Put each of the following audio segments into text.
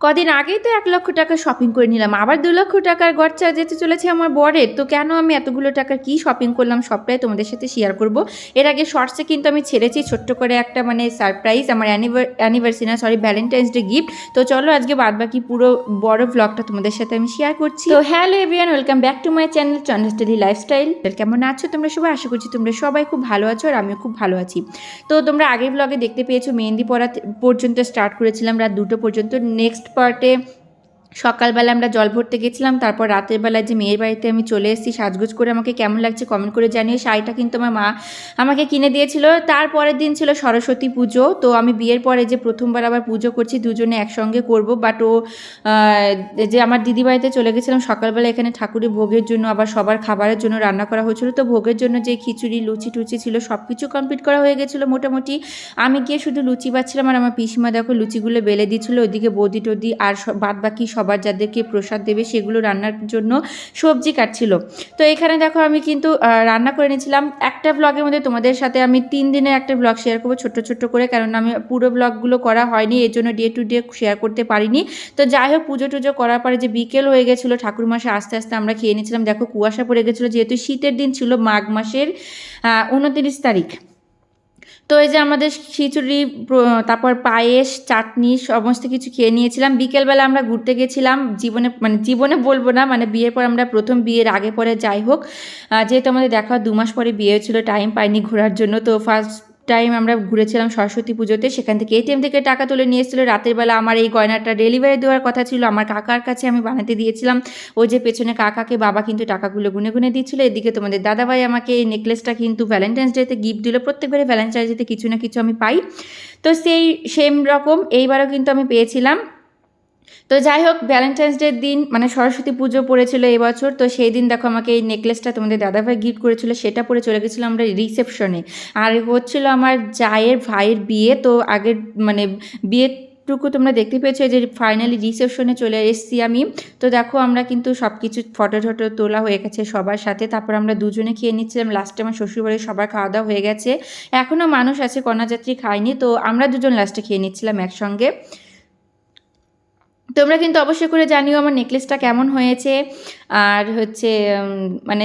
কদিন আগেই তো এক লক্ষ টাকা শপিং করে নিলাম আবার দু লক্ষ টাকার গড়চা যেতে চলেছে আমার বরের তো কেন আমি এতগুলো টাকার কি শপিং করলাম সবটাই তোমাদের সাথে শেয়ার করব। এর আগে শর্টসে কিন্তু আমি ছেড়েছি ছোট্ট করে একটা মানে সারপ্রাইজ আমার অ্যানিভার্সারি না সরি ভ্যালেন্টাইন্স ডে গিফট তো চলো আজকে বাদ বাকি পুরো বড় ব্লগটা তোমাদের সাথে আমি শেয়ার করছি। তো hello everyone welcome back to my channel চন্দ্রস্টালি lifestyle কেমন আছো তোমরা সবাই? আশা করছি তোমরা সবাই খুব ভালো আছো আর আমিও খুব ভালো আছি। তো তোমরা আগের ব্লগে দেখতে পেয়েছ মেহেন্দি পড়া পর্যন্ত স্টার্ট করেছিলাম রাত দুটো পর্যন্ত। নেক্সট পার্টে সকালবেলা আমরা জল ভরতে গেছিলাম, তারপর রাতের বেলায় যে মেয়ের বাড়িতে আমি চলে এসেছি, সাজগোজ করে আমাকে কেমন লাগছে কমেন্ট করে জানিয়ে শাড়িটা কিন্তু আমার মা আমাকে কিনে দিয়েছিল। তারপরের দিন ছিল সরস্বতী পুজো, তো আমি বিয়ের পরে যে প্রথমবার আবার পুজো করছি, দুজনে একসঙ্গে করব। বাট ও যে আমার দিদি বাড়িতে চলে গেছিলাম সকালবেলা এখানে ঠাকুরের ভোগের জন্য, আবার সবার খাবারের জন্য রান্না করা হয়েছিল। তো ভোগের জন্য যে খিচুড়ি, লুচি টুচি ছিল সব কিছু কমপ্লিট করা হয়ে গেছিল মোটামুটি। আমি গিয়ে শুধু লুচি পাচ্ছিলাম আর আমার পিসিমা দেখো লুচিগুলো বেলে দিচ্ছিল, ওইদিকে বৌদি টদি আর বাদ বাকি সবার যাদেরকে প্রসাদ দেবে সেগুলো রান্নার জন্য সবজি কাটছিল। তো এখানে দেখো আমি কিন্তু রান্না করে নিয়েছিলাম একটা ব্লগের মধ্যে তোমাদের সাথে আমি তিন দিনের একটা ব্লগ শেয়ার করব ছোট্ট ছোট্ট করে, কারণ আমি পুরো ব্লগগুলো করা হয়নি, এর জন্য ডে টু ডে শেয়ার করতে পারিনি। তো যাই হোক, পুজো টুজো করার পরে যে বিকেল হয়ে গেছিল ঠাকুর মাসে আস্তে আস্তে আমরা খেয়ে নিয়েছিলাম। দেখো কুয়াশা পড়ে গেছিল, যেহেতু শীতের দিন ছিল মাঘ মাসের উনতিরিশ তারিখ। তো এই যে আমাদের খিচুড়ি তারপর পায়েস, চাটনি সমস্ত কিছু খেয়ে নিয়েছিলাম। বিকেলবেলা আমরা ঘুরতে গেছিলাম। জীবনে মানে জীবনে বলব না মানে বিয়ের পর আমরা প্রথম বিয়ের আগে পরে যাই হোক। যেহেতু আমাদের দেখা দু মাস পরে বিয়ে হয়েছিল টাইম পাইনি ঘোরার জন্য। তো ফার্স্ট টাইম আমরা ঘুরেছিলাম সরস্বতী পুজোতে, সেখান থেকে এটিএম থেকে টাকা তুলে নিয়ে এসেছিল। রাতের বেলা আমার এই গয়নাটা ডেলিভারি দেওয়ার কথা ছিল। আমার কাকার কাছে আমি বানাতে দিয়েছিলাম। ও যে পেছনে কাকাকে বাবা কিন্তু টাকাগুলো গুনে গুনে দিচ্ছিল। এদিকে তোমাদের দাদাভাই আমাকে এই নেকলেসটা কিন্তু ভ্যালেন্টাইন্স ডেতে গিফট দিল। প্রত্যেকবারে ভ্যালেন্টাইন্স ডেতে কিছু না কিছু আমি পাই। তো সেই সেম রকম এইবারও কিন্তু আমি পেয়েছিলাম। তো যাই হোক ভ্যালেন্টাইন্স ডের দিন মানে সরস্বতী পুজো পড়েছিল এবছর তো সেই দিন দেখো আমাকে এই নেকলেসটা তোমাদের দাদাভাই গিফট করেছিল, সেটা পরে চলে গেছিলাম আমরা রিসেপশনে আর হচ্ছিল আমার জায়ের ভাইয়ের বিয়ে, তো আগের মানে বিয়ের টুকু তোমরা দেখতে পেয়েছ যে ফাইনালি রিসেপশনে চলে এসেছি আমি। তো দেখো আমরা কিন্তু সব কিছু ফটো টটো তোলা হয়ে গেছে সবার সাথে, তারপর আমরা দুজনে খেয়ে নিচ্ছিলাম লাস্টে আমার শ্বশুরবাড়ির সবার খাওয়া দাওয়া হয়ে গেছে। এখনও মানুষ আছে, কন্যাযাত্রী খায়নি, তো আমরা দুজন লাস্টে খেয়ে নিচ্ছিলাম একসঙ্গে। তোমরা কিন্তু অবশ্যই করে জানিও আমার নেকলেসটা কেমন হয়েছে। আর হচ্ছে মানে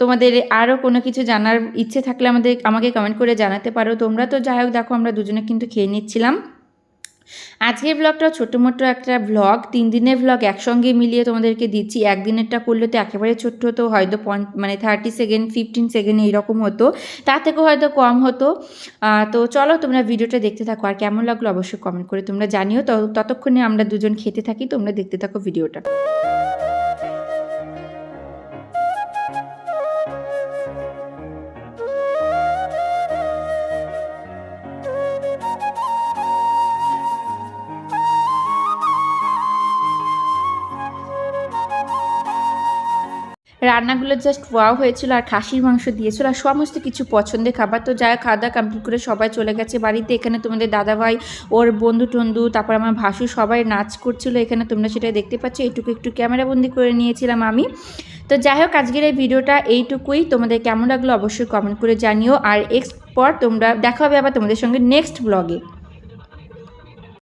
তোমাদের আরও কোনো কিছু জানার ইচ্ছে থাকলে আমাদের, আমাকে কমেন্ট করে জানাতে পারো। তোমরা তো যাই হোক, দেখো আমরা দুজনে কিন্তু খেয়ে নিচ্ছিলাম। আজকের ব্লগটা ছোটো মোটো একটা ব্লগ তিন দিনের ব্লগ একসঙ্গে মিলিয়ে তোমাদেরকে দিচ্ছি। একদিনেরটা করলে তো একেবারে ছোট্ট হতো, হয়তো মানে থার্টি সেকেন্ড ফিফটিন সেকেন্ড এইরকম হতো। তার থেকেও হয়তো কম হতো। তো চলো তোমরা ভিডিওটা দেখতে থাকো। আর কেমন লাগল অবশ্যই কমেন্ট করে তোমরা জানিও। ততক্ষণে আমরা দুজন খেতে থাকি, তোমরা দেখতে থাকো ভিডিওটা। রান্নাগুলো জাস্ট ওয়াও হয়েছিল আর খাসির মাংস দিয়েছিল আর সমস্ত কিছু পছন্দের খাবার। তো যা খাওয়া দাওয়া কমপ্লিট করে সবাই চলে গেছে বাড়িতে। এখানে তোমাদের দাদাভাই, ওর বন্ধু টন্ধু, তারপর আমার ভাসু সবাই নাচ করছিল। এখানে তোমরা সেটা দেখতে পাচ্ছ। এইটুকু একটু ক্যামেরাবন্দি করে নিয়েছিলাম আমি। তো যাই হোক, আজকের এই ভিডিওটা এইটুকুই। তোমাদের কেমন লাগল অবশ্যই কমেন্ট করে জানিও। আর এক্সপর তোমরা দেখা হবে আবার তোমাদের সঙ্গে নেক্সট ব্লগে